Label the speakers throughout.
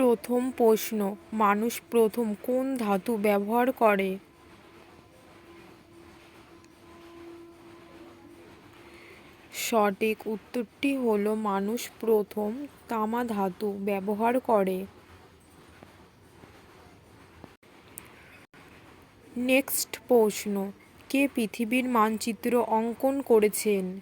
Speaker 1: প্রথম প্রশ্ন, মানুষ প্রথম কোন ধাতু ব্যবহার করে? সঠিক উত্তরটি হলো মানুষ প্রথম তামা ধাতু ব্যবহার করে। নেক্সট প্রশ্ন, কে পৃথিবীর মানচিত্র অঙ্কন করেছেন?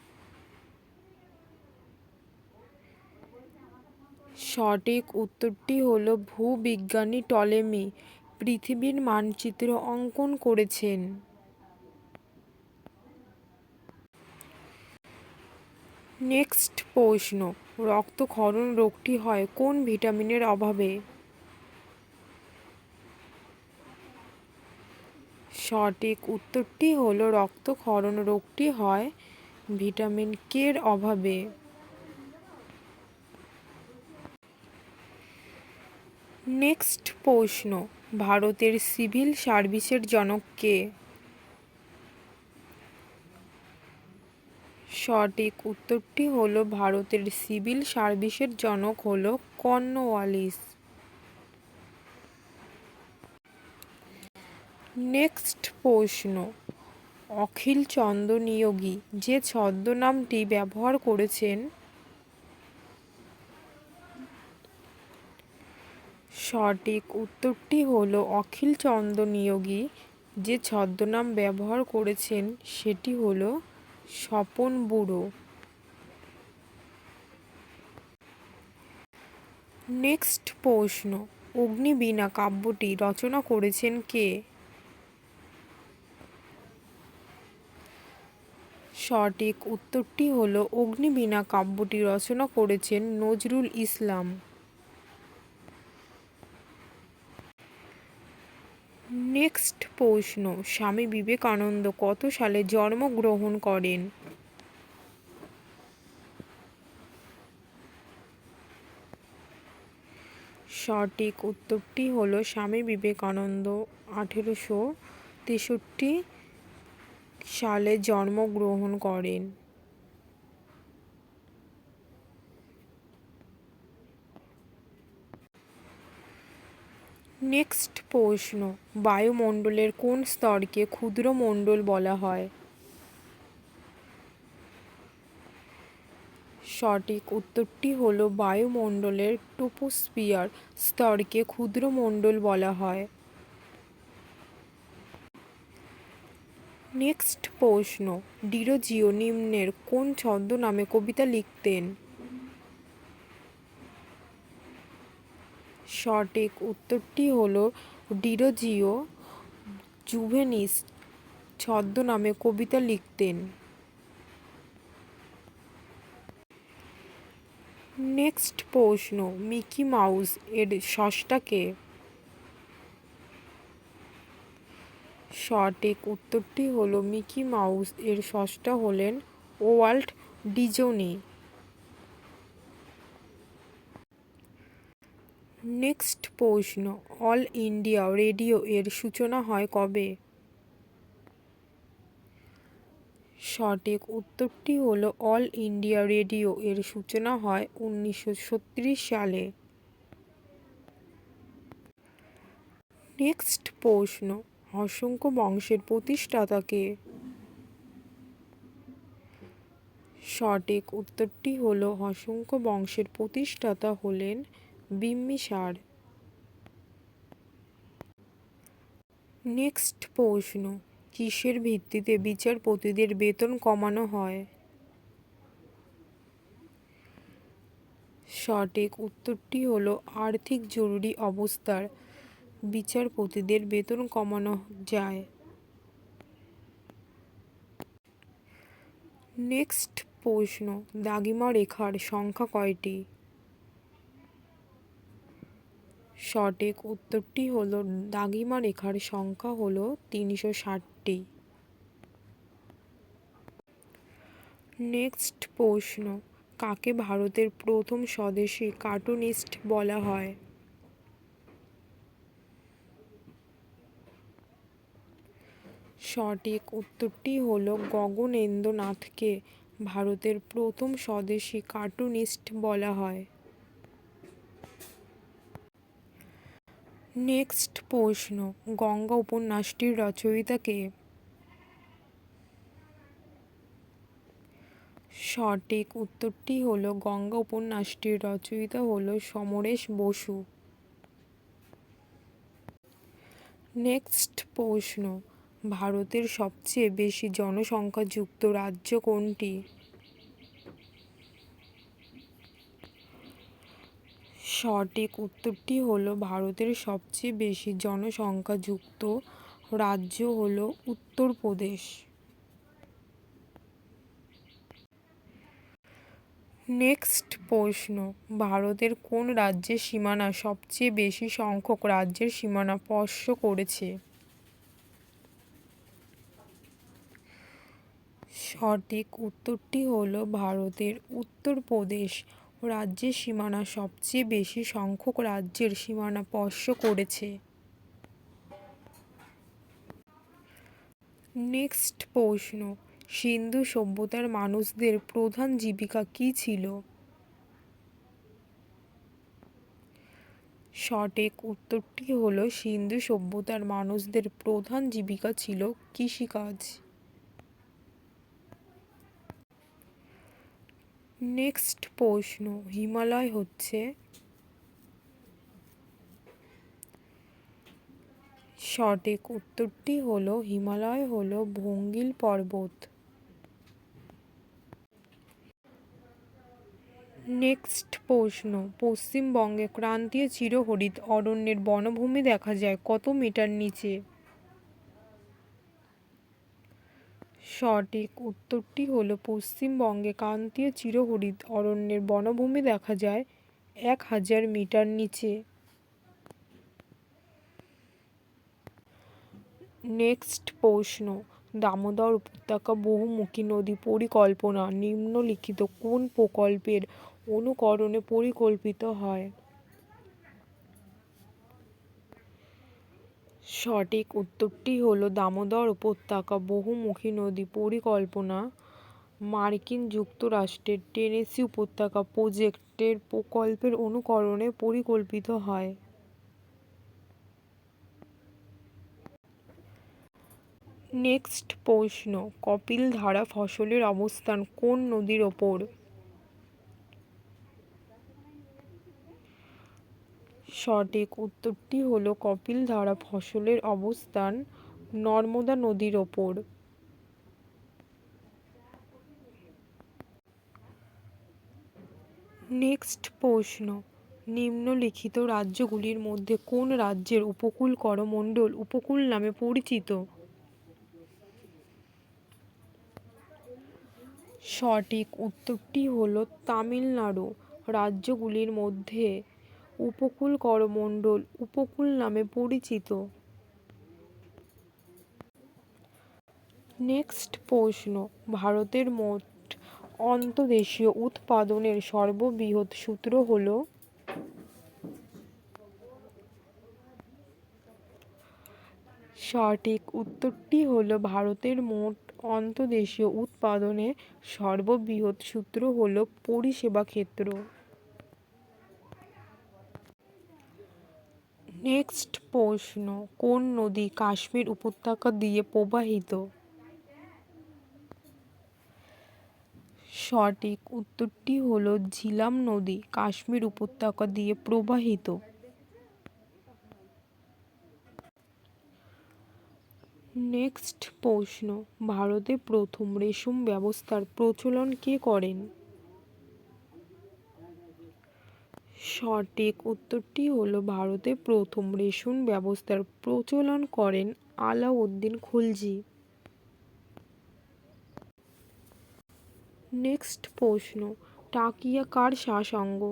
Speaker 1: সঠিক উত্তরটি হল ভূবিজ্ঞানী টলেমি, পৃথিবীর মানচিত্র অঙ্কন করেছেন। নেক্সট প্রশ্ন, রক্তক্ষরণ রোগটি হয় কোন ভিটামিনের অভাবে? সঠিক উত্তরটি হলো রক্তক্ষরণ রোগটি হয় ভিটামিন কের অভাবে। নেক্সট প্রশ্ন, ভারতের সিভিল সার্ভিসের জনক কে? সঠিক উত্তরটি হলো ভারতের সিভিল সার্ভিসের জনক হলো কর্নওয়ালিস নেক্সট প্রশ্ন, অখিল চন্দ্র নিয়োগী যে ছদ্মনামটি ব্যবহার করেছেন সঠিক উত্তরটি হল অখিল চন্দ্র নিয়োগী যে ছদ্মনাম ব্যবহার করেছেন সেটি হল স্বপন বুড়ো। নেক্সট প্রশ্ন, অগ্নিবীণা কাব্যটি রচনা করেছেন কে? সঠিক উত্তরটি হল অগ্নিবীণা কাব্যটি রচনা করেছেন নজরুল ইসলাম নেক্সট প্রশ্ন স্বামী বিবেকানন্দ কত সালে জন্মগ্রহণ করেন? সঠিক উত্তরটি হল স্বামী বিবেকানন্দ। আঠেরোশো তেষট্টি সালে জন্মগ্রহণ করেন। নেক্সট প্রশ্ন, বায়ুমণ্ডলের কোন স্তরকে ক্ষুদ্রমণ্ডল বলা হয়? সঠিক উত্তরটি হলো বায়ুমণ্ডলের টোপোস্পিয়ার স্তরকে ক্ষুদ্রমণ্ডল বলা হয়। নেক্সট প্রশ্ন, ডিরোজিও নিম্নের কোন ছদ্মনামে কবিতা লিখতেন? সঠিক উত্তরটি হল ডিরোজিও জুভেনিস ছদ্মনামে কবিতা লিখতেন। নেক্সট প্রশ্ন, মিকি মাউস এর ষষ্ঠাকে সঠিক উত্তরটি হল মিকি মাউস এর ষষ্ঠা হলেন ওয়াল্ট ডিজনি। নেক্সট প্রশ্ন, অল ইন্ডিয়া রেডিও এর সূচনা হয় কবে? সঠিক উত্তরটি হল, অল ইন্ডিয়া রেডিও এর সূচনা হয় উনিশশো সালে। নেক্সট প্রশ্ন, অসংখ্য বংশের প্রতিষ্ঠাতাকে সঠিক উত্তরটি হল, অসংখ্য বংশের প্রতিষ্ঠাতা হলেন বিম্বিসার নেক্সট প্রশ্ন, কিসের ভিত্তিতে বিচারপতিদের বেতন কমানো হয়? সঠিক উত্তরটি হল আর্থিক জরুরি অবস্থার বিচারপতিদের বেতন কমানো যায়। নেক্সট প্রশ্ন, দাগিমা রেখার সংখ্যা কয়টি? সঠিক উত্তরটি হলো দাগিমা রেখার সংখ্যা হলো তিনশো ষাটটি। নেক্সট প্রশ্ন, কাকে ভারতের প্রথম স্বদেশী কার্টুনিস্ট বলা হয়? সঠিক উত্তরটি হলো গগনেন্দ্রনাথকে ভারতের প্রথম স্বদেশী কার্টুনিস্ট বলা হয়। নেক্সট প্রশ্ন, গঙ্গা উপন্যাসটির রচয়িতা কে? সঠিক উত্তরটি হলো, গঙ্গা উপন্যাসটির রচয়িতা হলো সমরেশ বসু। নেক্সট প্রশ্ন, ভারতের সবচেয়ে বেশি জনসংখ্যাযুক্ত রাজ্য কোনটি? সঠিক উত্তরটি হলো ভারতের সবচেয়ে বেশি জনসংখ্যাযুক্ত রাজ্য হলো উত্তরপ্রদেশ। নেক্সট প্রশ্ন, ভারতের কোন রাজ্যের সীমানা সবচেয়ে বেশি সংখ্যক রাজ্যের সীমানা স্পর্শ করেছে? সঠিক উত্তরটি হলো ভারতের উত্তরপ্রদেশ। রাজ্যের সীমানা সবচেয়ে বেশি সংখ্যক রাজ্যের সীমানা স্পর্শ করেছে। নেক্সট প্রশ্ন, সিন্ধু সভ্যতার মানুষদের প্রধান জীবিকা কী ছিল? সঠিক উত্তরটি হলো, সিন্ধু সভ্যতার মানুষদের প্রধান জীবিকা ছিল কৃষিকাজ। নেক্সট প্রশ্ন, হিমালয় হচ্ছে সঠিক উত্তরটি হলো, হিমালয় হলো ভঙ্গিল পর্বত। নেক্সট প্রশ্ন, পশ্চিমবঙ্গে ক্রান্তীয় চিরহরিৎ অরণ্যের বনভূমি দেখা যায় কত মিটার নিচে? সঠিক উত্তরটি হলো পশ্চিমবঙ্গে ক্রান্তীয় চিরহরিৎ অরণ্যের বনভূমি দেখা যায় এক হাজার মিটার নিচে। নেক্সট প্রশ্ন। দামোদর উপত্যকা বহুমুখী নদী পরিকল্পনা নিম্নলিখিত কোন প্রকল্পের অনুকরণে পরিকল্পিত হয়? সঠিক উত্তরটি হলো দামোদর উপত্যকা, বহুমুখী নদী পরিকল্পনা, মার্কিন যুক্তরাষ্ট্রের টেনেসি উপত্যকা প্রজেক্টের প্রকল্পের অনুকরণে পরিকল্পিত হয়। নেক্সট প্রশ্ন কপিল ধারা ফসলের অবস্থান কোন নদীর ওপর? সঠিক উত্তরটি হলো কপিলধারা ফসলের অবস্থান নর্মদা নদীর ওপর। নেক্সট প্রশ্ন, নিম্নলিখিত রাজ্যগুলির মধ্যে কোন রাজ্যের উপকূল করমণ্ডল উপকূল নামে পরিচিত? সঠিক উত্তরটি হলো তামিলনাড়ু। রাজ্যগুলির মধ্যে উপকূল করমণ্ডল, উপকূল নামে পরিচিত। নেক্সট প্রশ্ন। ভারতের মোট অন্তদেশীয় উৎপাদনের সর্ববৃহৎ সূত্র হল সঠিক উত্তরটি হলো ভারতের মোট অন্তদেশীয় উৎপাদনের সর্ববৃহৎ সূত্র হল পরিষেবা ক্ষেত্র। নেক্সট প্রশ্ন, কোন নদী কাশ্মীর উপত্যকা দিয়ে প্রবাহিত? সঠিক উত্তরটি হলো ঝিলাম নদী, কাশ্মীর উপত্যকা দিয়ে প্রবাহিত। নেক্সট প্রশ্ন, ভারতে প্রথম রেশম ব্যবস্থার প্রচলন কে করেন? সঠিক উত্তরটি হলো ভারতে প্রথম রেশন ব্যবস্থার প্রচলন করেন আলাউদ্দিন খুলজি। নেক্সট প্রশ্ন, টাকিয়া কার শাসঙ্গ?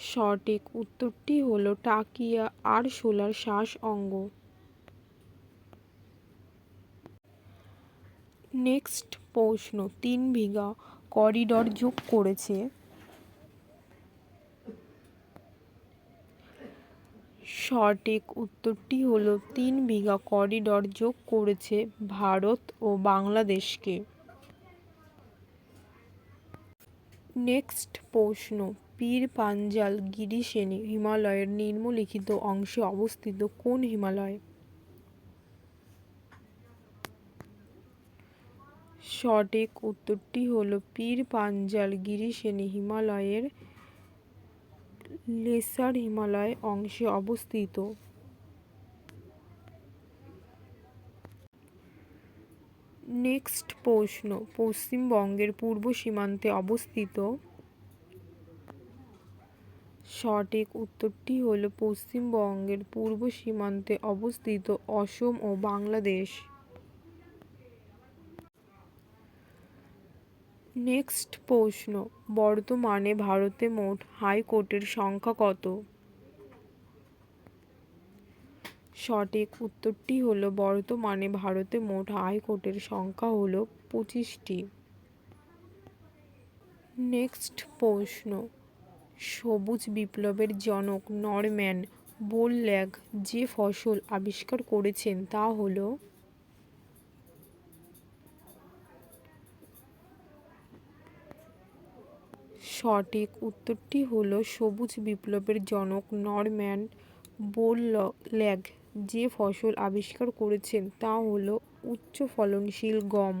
Speaker 1: সঠিক উত্তরটি হলো টাকিয়া আর শোলার শ্বাস অঙ্গ নেক্সট প্রশ্ন, তিন বিঘা করিডর যোগ করেছে। সঠিক উত্তরটি হলো তিন বিঘা করিডর যোগ করেছে ভারত ও বাংলাদেশকে। নেক্সট প্রশ্ন, পীর পাঞ্জাল গিরিশ্রেণী হিমালয়ের নিম্নলিখিত অংশে অবস্থিত কোন হিমালয়? সঠিক উত্তরটি হলো পীর পাঞ্জাল গিরিশ্রেণী হিমালয়ের লেসার হিমালয় অংশে অবস্থিত। নেক্সট প্রশ্ন, পশ্চিমবঙ্গের পূর্ব সীমান্তে অবস্থিত। সঠিক উত্তরটি হলো পশ্চিমবঙ্গের পূর্ব সীমান্তে অবস্থিত অসম ও বাংলাদেশ। নেক্সট প্রশ্ন, বর্তমানে ভারতে মোট হাইকোর্টের সংখ্যা কত? সঠিক উত্তরটি হলো, বর্তমানে ভারতে মোট হাইকোর্টের সংখ্যা হলো পঁচিশটি। নেক্সট প্রশ্ন, সবুজ বিপ্লবের জনক নরম্যান বোরল্যাগ যে ফসল আবিষ্কার করেছেন তা হলো সঠিক উত্তরটি হলো সবুজ বিপ্লবের জনক নরম্যান বোল বোরল্যাগ যে ফসল আবিষ্কার করেছেন তা হলো উচ্চ ফলনশীল গম।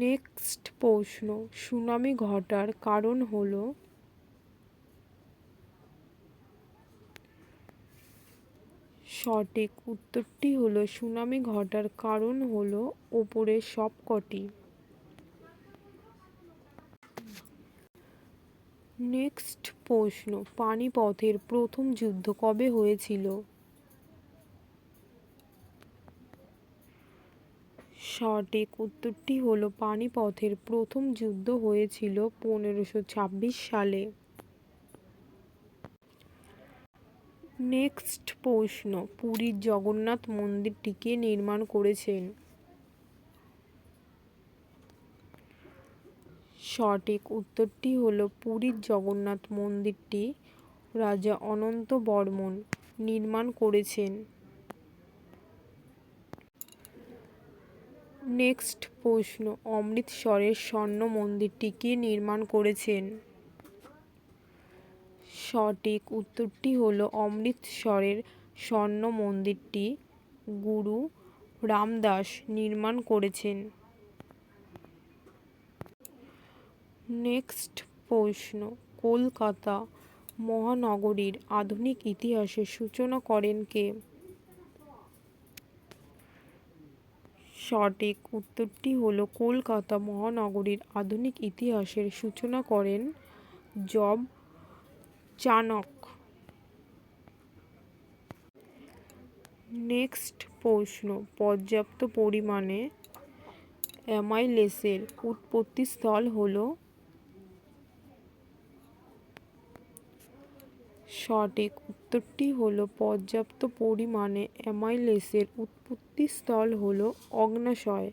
Speaker 1: নেক্সট প্রশ্ন, সুনামি ঘটার কারণ হলো? সঠিক উত্তরটি হলো, সুনামি ঘটার কারণ হলো ওপরে সবকটি। নেক্সট প্রশ্ন, পানিপথের প্রথম যুদ্ধ কবে হয়েছিল? সঠিক উত্তরটি হলো পানিপথের প্রথম যুদ্ধ হয়েছিল পনেরোশো ছাব্বিশ সালে। নেক্সট প্রশ্ন, পুরীর জগন্নাথ মন্দিরটিকে নির্মাণ করেছেন? সঠিক উত্তরটি হলো পুরীর জগন্নাথ মন্দিরটি রাজা অনন্ত বর্মন নির্মাণ করেছেন। নেক্সট প্রশ্ন, অমৃতসরের স্বর্ণ মন্দিরটি কে নির্মাণ করেছেন? সঠিক উত্তরটি হলো অমৃতসরের স্বর্ণ মন্দিরটি গুরু রামদাস নির্মাণ করেছেন। নেক্সট প্রশ্ন। কলকাতা মহানগরীর আধুনিক ইতিহাসের সূচনা করেন কে? সঠিক উত্তরটি হলো কলকাতা মহানগরীর আধুনিক ইতিহাসের সূচনা করেন জব চাণক নেক্সট প্রশ্ন। পর্যাপ্ত পরিমাণে অ্যামাইলেসের উৎপত্তিস্থল হলো সঠিক উত্তরটি হল পর্যাপ্ত পরিমাণে অ্যামাইলেসের উৎপত্তিস্থল হল অগ্ন্যাশয়।